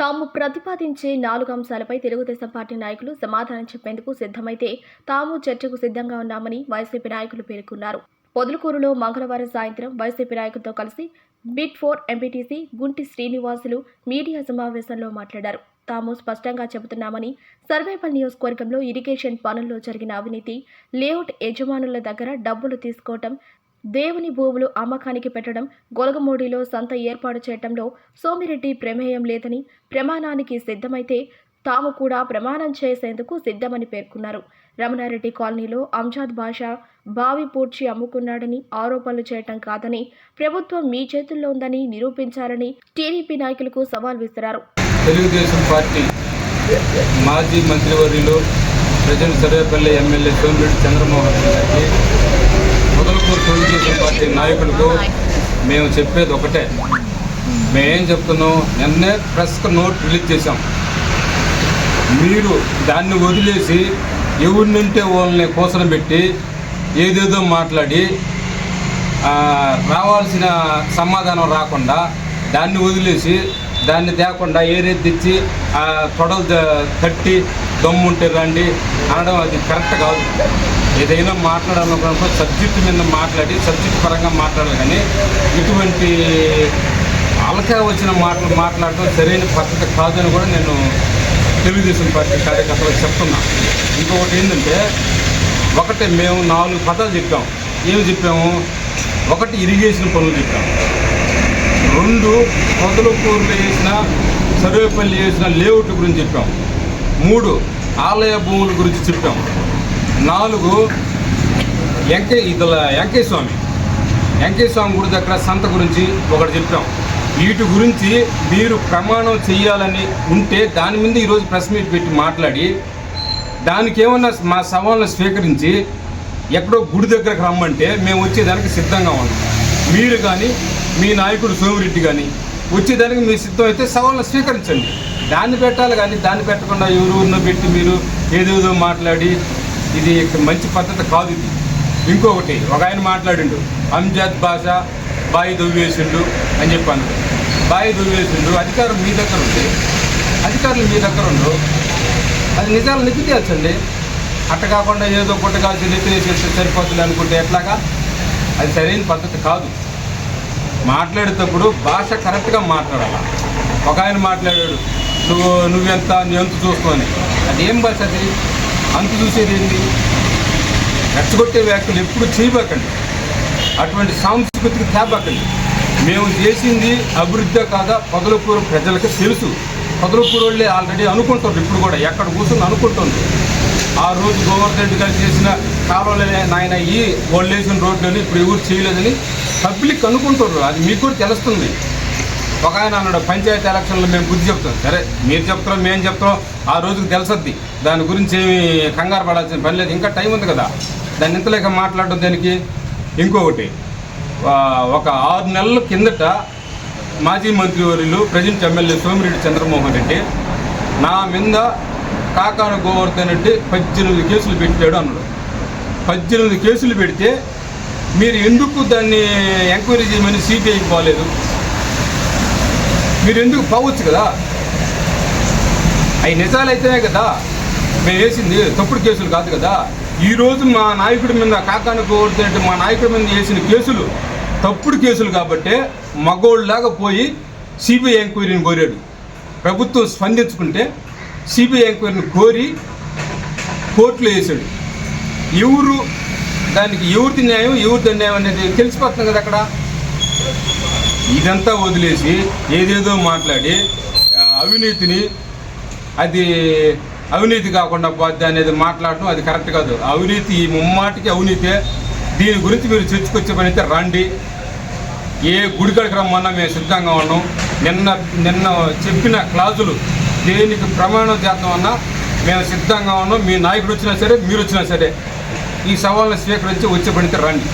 తాము ప్రతిపాదించే నాలుగు అంశాలపై తెలుగుదేశం పార్టీ నాయకులు సమాధానం చెప్పేందుకు సిద్ధమైతే తాము చర్చకు సిద్ధంగా ఉన్నామని వైసీపీ నాయకులు పేర్కొన్నారు. పొదలకూరులో మంగళవారం సాయంత్రం వైసీపీ నాయకులతో కలిసి bit four MPTC Gunti Srinivasulu media సమావేశంలో మాట్లాడారు. తాము స్పష్టంగా చెబుతున్నామని సర్వేపల్లి నియోజకవర్గంలో ఇరిగేషన్ పనుల్లో జరిగిన అవినీతి లేఅవుట్ యజమానుల దగ్గర డబ్బులు తీసుకోవటం దేవుని భూములు అమ్మకానికి పెట్టడం గొలగమూడిలో సంత ఏర్పాటు చేయడంలో సోమిరెడ్డి ప్రమేయం లేదని ప్రమాణానికి సిద్ధమైతే తాము కూడా ప్రమాణం చేసేందుకు సిద్ధమని పేర్కొన్నారు. రమణారెడ్డి కాలనీలో అంజాద్ బాషా బావి పూడ్చి అమ్ముకున్నాడని ఆరోపణలు చేయటం కాదని ప్రభుత్వం మీ చేతుల్లో ఉందని నిరూపించాలని టీడీపీ నాయకులకు సవాల్ విసిరారు. తెలుగుదేశం పార్టీ మాజీ మంత్రివర్యులు present Sarvepalli MLA Somireddy Chandramohan Reddy Mysore Telugu Desam party నాయకులకు మేము చెప్పేది ఒకటే. మేమేం చెప్తున్నాం? నిన్నే ప్రెస్కి నోట్ రిలీజ్ చేశాం. మీరు దాన్ని వదిలేసి ఎవరినింటే వాళ్ళని కోసన పెట్టి ఏదేదో మాట్లాడి రావాల్సిన సమాధానం రాకుండా దాన్ని వదిలేసి దాన్ని తేకుండా ఏరేది తెచ్చి ఆ తొడలు తట్టి దమ్ముంటే రండి అనడం అది కరెక్ట్ కాదు. ఏదైనా మాట్లాడాలనుకున్నప్పుడు సబ్జెక్ట్ మీద మాట్లాడి సబ్జెక్ట్ పరంగా మాట్లాడాలి కానీ ఇటువంటి అలకా వచ్చిన మాటలు మాట్లాడటం సరైన పద్ధతి కాదని కూడా నేను తెలుగుదేశం పార్టీ కార్యకర్తలకు చెప్తున్నా. ఇంకొకటి ఏంటంటే ఒకటి మేము నాలుగు పదాలు చెప్పాము ఏమి చెప్పాము? ఒకటి ఇరిగేషన్ పనులు చెప్పాము రెండు పొదలకూరులో వేసిన సర్వేపల్లి వేసిన లేఅవుట్ గురించి చెప్పాం. మూడు ఆలయ భూముల గురించి చెప్పాము నాలుగు ఎంకే ఇదల వెంకయ్య స్వామి వెంకయ్య స్వామి గుడి దగ్గర సంత గురించి ఒకటి చెప్పాం. వీటి గురించి మీరు ప్రమాణం చేయాలని ఉంటే దాని మీద ఈరోజు ప్రెస్ మీట్ పెట్టి మాట్లాడి దానికి ఏమన్నా మా సవాళ్ళను స్వీకరించి ఎక్కడో గుడి దగ్గరకు రమ్మంటే మేము వచ్చేదానికి సిద్ధంగా ఉన్నాం. మీరు కానీ మీ నాయకుడు సోమిరెడ్డి కానీ వచ్చేదానికి మీరు సిద్ధం అయితే సవాళ్ళను స్వీకరించండి. దాన్ని పెట్టాలి కానీ దాన్ని పెట్టకుండా ఎవరు పెట్టి మీరు ఏదేదో మాట్లాడి ఇది మంచి పద్ధతి కాదు ఇది. ఇంకొకటి ఒక ఆయన మాట్లాడిండు అంజాద్ భాష బాయి దొవ్వేసిండు అని చెప్పాను. బాయి దొవ్వేసిండు అధికారం మీ దగ్గర ఉంది. అధికారులు మీ దగ్గర ఉండు. అది నిజాలు నెత్తి తేల్చండి అట్ట కాకుండా ఏదో కొట్టగాల్సి నెత్తి వేసేస్తే సరిపోతుంది అనుకుంటే ఎట్లాగా? అది సరైన పద్ధతి కాదు. మాట్లాడేటప్పుడు భాష కరెక్ట్గా మాట్లాడాలి. ఒక ఆయన మాట్లాడాడు నువ్వు నువ్వెంత నీ ఎంత చూసుకొని అది ఏం భాష అది? అంత చూసేది ఏంటి రెచ్చగొట్టే వ్యాఖ్యలు ఎప్పుడు చేయబాకండి. అటువంటి సాంస్కృతిక తేబాకండి మేము చేసింది అభివృద్ధి కాదా? పొదలపూర్ ప్రజలకు తెలుసు. పొదలపూర్ వాళ్ళే ఆల్రెడీ అనుకుంటారు ఇప్పుడు కూడా ఎక్కడ కూర్చొని అనుకుంటుంది. ఆ రోజు గోవర్ధన్ రెడ్డి గారు చేసిన కాలువలనే నాయన ఈ వాళ్ళు వేసిన రోడ్లని ఇప్పుడు ఎవరు చేయలేదని పబ్లిక్ అనుకుంటున్నారు. అది మీకు కూడా తెలుస్తుంది. ఒక ఆయన అన్నాడు పంచాయతీ ఎలక్షన్లో మేము బుద్ధి చెప్తాం. సరే మీరు చెప్తారో మేము చెప్తాం ఆ రోజుకి తెలుసద్ది. దాని గురించి ఏమి కంగారు పడాల్సిన పని లేదు. ఇంకా టైం ఉంది కదా. దాన్ని ఇంతలేక మాట్లాడడం దానికి? ఇంకొకటి ఒక ఆరు నెలల కిందట మాజీ మంత్రివర్యులు ప్రజెంట్ ఎమ్మెల్యే సోమిరెడ్డి చంద్రమోహన్ రెడ్డి నా మీద కాకాన గోవర్ధన్ రెడ్డి పద్దెనిమిది కేసులు పెట్టాడు అన్నాడు. పద్దెనిమిది కేసులు పెడితే మీరు ఎందుకు దాన్ని ఎంక్వైరీ చేయమని సిబిఐకి పోలేదు? మీరు ఎందుకు పోవచ్చు కదా? అవి నిజాలైతేనే కదా? మేము వేసింది తప్పుడు కేసులు కాదు కదా? ఈరోజు మా నాయకుడి మీద కాకాను కోరుతుంటే మా నాయకుడి మీద వేసిన కేసులు తప్పుడు కేసులు కాబట్టి మగోళ్ళలాగా పోయి సిబిఐ ఎంక్వైరీని కోరాడు. ప్రభుత్వం స్పందించుకుంటే సిబిఐ ఎంక్వైరీని కోరి కోర్టులో వేసాడు ఎవరు దానికి ఎవరిది న్యాయం ఎవరిది అన్యాయం అనేది తెలిసిపోతుంది కదా అక్కడ? ఇదంతా వదిలేసి ఏదేదో మాట్లాడి అవినీతిని అది అవినీతి కాకుండా పోద్ది అనేది మాట్లాడటం అది కరెక్ట్ కాదు. అవినీతి ఈ ముమ్మాటికి అవినీతే దీని గురించి మీరు చర్చకొచ్చే పని అయితే రండి. ఏ గుడికాడికి రమ్మన్నా మేము సిద్ధంగా ఉన్నాం. నిన్న నిన్న చెప్పిన క్లాజులు దేనికి ప్రమాణం చేద్దామన్నా మేము సిద్ధంగా ఉన్నాం. మీ నాయకుడు వచ్చినా సరే మీరు వచ్చినా సరే ఈ సవాళ్ళని స్వీకరించి వచ్చే పడితే రండి.